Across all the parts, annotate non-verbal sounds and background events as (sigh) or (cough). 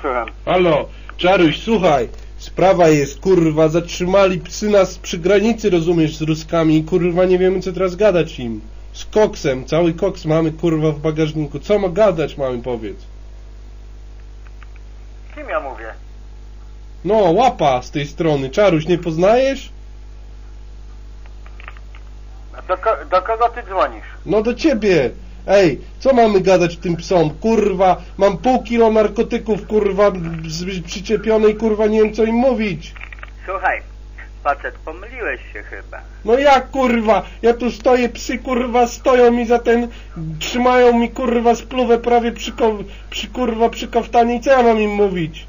słucham. Halo, Czaruś, słuchaj, sprawa jest, kurwa, zatrzymali psy nas przy granicy, rozumiesz, z Ruskami i kurwa nie wiemy co teraz gadać im. Z koksem, cały koks mamy kurwa w bagażniku, co ma gadać mamy powiedz. Kim ja mówię? No, łapa z tej strony, Czaruś, nie poznajesz? A Do, ko do kogo ty dzwonisz? No do ciebie. Ej, co mamy gadać tym psom? Kurwa, mam pół kilo narkotyków, kurwa, z- przyczepionej, kurwa, nie wiem co im mówić. Słuchaj, facet, pomyliłeś się chyba. No jak kurwa, ja tu stoję, psy kurwa stoją mi za ten, trzymają mi kurwa spluwę prawie przy, ko, przy kurwa przy kaftanie i co ja mam im mówić?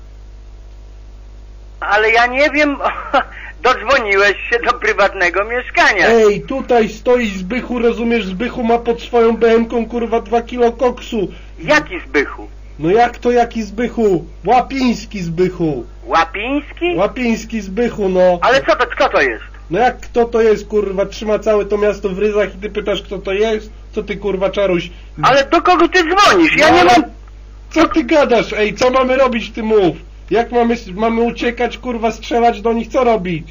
Ale ja nie wiem, (laughs) dodzwoniłeś się do prywatnego mieszkania. Ej, tutaj stoi Zbychu, rozumiesz, Zbychu ma pod swoją BM-ką kurwa dwa kilo koksu. Jaki Zbychu? No jak to jaki Zbychu? Łapiński Zbychu. Łapiński? Łapiński Zbychu, no. Ale co to, kto to jest? No jak kto to jest kurwa, trzyma całe to miasto w ryzach i ty pytasz kto to jest? Co ty kurwa czaruś? Ale do kogo ty dzwonisz? Ja No, nie mam... Co ty gadasz? Ej, co mamy robić, ty mów? Jak mamy, mamy uciekać, kurwa, strzelać do nich, co robić?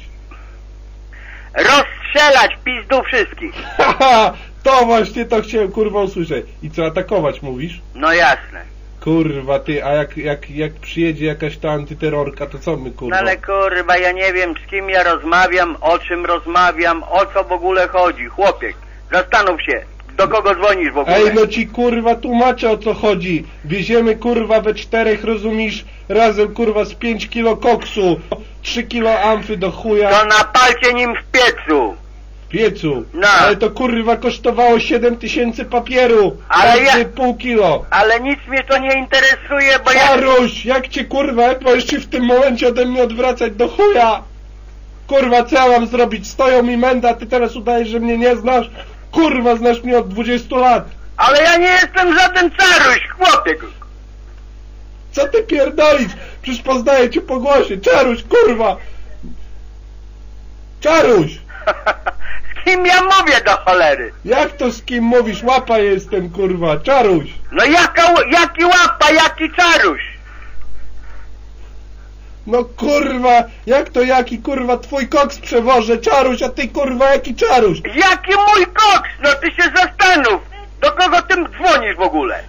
Rozstrzelać pizdu wszystkich. (laughs) To właśnie to chciałem, kurwa, usłyszeć. I co, atakować mówisz? No jasne. Kurwa, ty, a jak, jak, jak przyjedzie jakaś ta antyterrorka, to co my, No kurwa? ale kurwa, ja nie wiem z kim ja rozmawiam, o czym rozmawiam, o co w ogóle chodzi. Chłopiek, zastanów się, do kogo dzwonisz w ogóle. Ej, no ci kurwa tłumaczę o co chodzi. Wieziemy kurwa we czterech, rozumiesz, razem kurwa z 5 kilo koksu, 3 kilo amfy do chuja. To napalcie nim w piecu. piecu. No. Ale to kurwa kosztowało 7 tysięcy papieru. Ale ja- pół kilo. Ale nic mnie to nie interesuje, bo ja... Jaruś, jak cię kurwa, jak możesz się w tym momencie ode mnie odwracać do chuja? Kurwa, co ja mam zrobić? Stoją mi menda, a ty teraz udajesz, że mnie nie znasz? Kurwa, znasz mnie od 20 lat. Ale ja nie jestem żaden caruś, chłopiek. Co ty pierdolisz? Przecież poznaję cię po głosie. Czaruś, kurwa! Czaruś! (laughs) Z kim ja mówię do cholery? Jak to z kim mówisz? Łapa jestem, kurwa. Czaruś! No jaka, jaki łapa, jaki caruś? No kurwa, jak to jaki kurwa twój koks przewożę? Czaruś, a ty kurwa jaki czaruś? Jaki mój koks? No ty się zastanów. Do kogo ty dzwonisz w ogóle?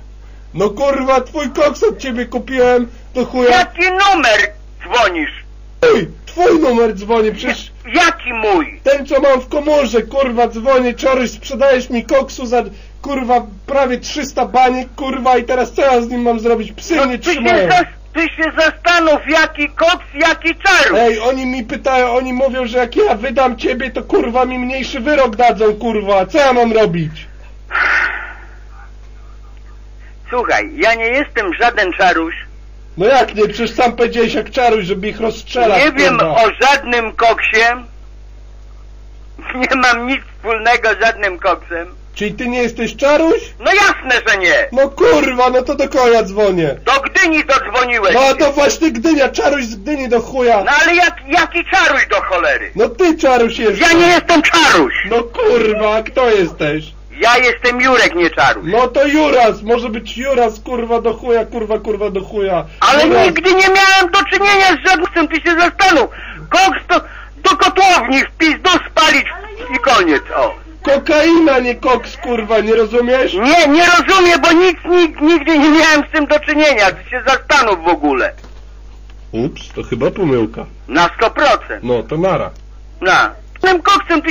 No kurwa, twój koks od ciebie kupiłem, do chuja. Jaki numer dzwonisz? Ej, twój numer dzwoni, przecież Jaki mój? ten co mam w komórze, kurwa, dzwoni, czaruś, sprzedajesz mi koksu za, kurwa, prawie 300 baniek, kurwa, i teraz co ja z nim mam zrobić? Psy mnie No się, trzymają. zas, ty się zastanów, jaki koks, jaki caruś. Ej, oni mi pytają, oni mówią, że jak ja wydam ciebie, to kurwa mi mniejszy wyrok dadzą, kurwa, co ja mam robić? Słuchaj, ja nie jestem żaden czaruś. No jak nie, przecież sam powiedziałeś jak czaruś, żeby ich rozstrzelać, Nie wiem kurwa. o żadnym koksie. Nie mam nic wspólnego z żadnym koksem. Czyli ty nie jesteś czaruś? No jasne, że nie. No kurwa, no to do konia dzwonię. Do Gdyni dodzwoniłeś. No to właśnie Gdynia, czaruś z Gdyni do chuja. No ale jak, jaki czaruś do cholery? No ty czaruś jesteś. Ja nie jestem czaruś. No kurwa, a kto jesteś? Ja jestem Jurek, nie czaruś. No to Juras, może być Juras, kurwa do chuja, kurwa, kurwa do chuja. Ale Juras. nigdy nie miałem do czynienia z żadnym, ty się zastanów. Koks to do kotłowni w pizdu spalić i koniec, o. Kokaina, nie koks, kurwa, nie rozumiesz? Nie, nie rozumiem, bo nic, nic nigdy nie miałem z tym do czynienia. Ty się zastanów w ogóle. Ups, to chyba pomyłka. Na 100%. No, to nara. Na. Tym koksem ty